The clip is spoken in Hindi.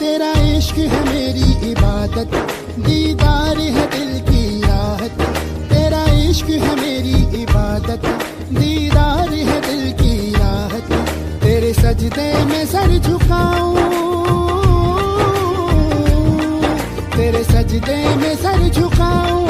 तेरा इश्क है मेरी इबादत, दीदार है दिल की राहत। तेरा इश्क है मेरी इबादत, दीदार है दिल की राहत। तेरे सजदे में सर झुकाऊं, तेरे सजदे में सर झुकाऊं